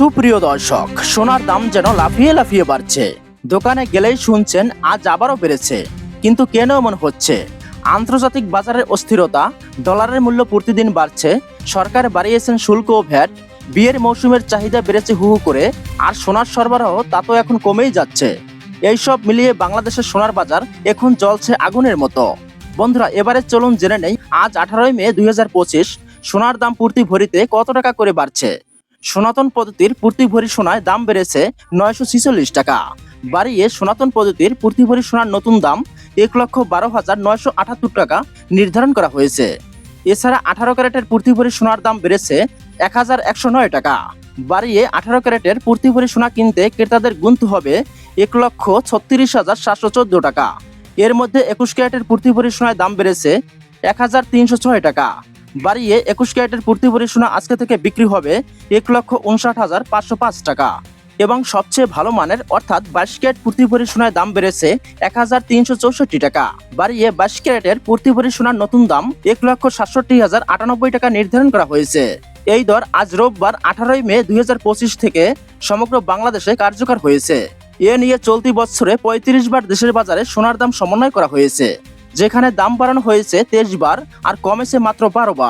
সুপ্রিয় দর্শক, সোনার দাম যেন লাফিয়ে লাফিয়ে বাড়ছে। দোকানে গেলেই শুনছেন, আজ আবারও বেড়েছে। কিন্তু কেন এমন হচ্ছে? আন্তর্জাতিক বাজারের অস্থিরতা, ডলারের মূল্য প্রতিদিন বাড়ছে, সরকার বাড়িয়েছেন শুল্ক ও ভ্যাট, বিয়ের মৌসুমের চাহিদা বেড়েছে হু করে, আর সোনার সরবরাহ তা তো এখন কমেই যাচ্ছে। এইসব মিলিয়ে বাংলাদেশের সোনার বাজার এখন জ্বলছে আগুনের মতো। বন্ধুরা, এবারে চলুন জেনে নেই, আজ আঠারোই মে দুই হাজার পঁচিশ, সোনার দাম প্রতি ভরিতে কত টাকা করে বাড়ছে? সনাতন পদ্ধতির প্রতি ভরি সোনায় দাম বেড়েছে নয়শো ছিচল্লিশ টাকা। বাড়িয়ে সনাতন পদ্ধতির প্রতি ভরি সোনার নতুন দাম এক লক্ষ বারো হাজার নয়শো আটাত্তর টাকা নির্ধারণ করা হয়েছে। এছাড়া আঠারো ক্যারেটের প্রতি ভরি সোনার দাম বেড়েছে এক হাজার একশো নয় টাকা। বাড়িয়ে আঠারো ক্যারেটের প্রতি ভরি সোনা কিনতে ক্রেতাদের গুনতে হবে এক লক্ষ ছত্রিশ হাজার সাতশো চোদ্দ টাকা। এর মধ্যে একুশ ক্যারেটের প্রতি ভরি সোনায় দাম বেড়েছে এক হাজার তিনশো ছয় টাকা। বাড়িয়ে একুশ ক্যারেটের প্রতি সোনা আজকে থেকে বিক্রি হবে এক লক্ষ উনষাট হাজার পাঁচশো পাঁচ টাকা। এবং সবচেয়ে ভালো মানের অর্থাৎ বাইশ ক্যারেট প্রতি ভরি সোনার দাম বেড়েছে এক হাজার তিনশো চৌষট্টি টাকা। বাড়িয়ে বাইশ ক্যারেটের প্রতি ভরি সোনার নতুন দাম এক লক্ষ সাতষট্টি হাজার আটানব্বই টাকা নির্ধারণ করা হয়েছে। এই দর আজ রোববার আঠারোই মে দুই হাজার পঁচিশ থেকে সমগ্র বাংলাদেশে কার্যকর হয়েছে। এ নিয়ে চলতি বছরে পঁয়ত্রিশ বার দেশের বাজারে সোনার দাম সমন্বয় করা হয়েছে। যেখানে দাম বাড়ানো হয়েছে তেইশ বার আর কমেছে মাত্র বারো বার।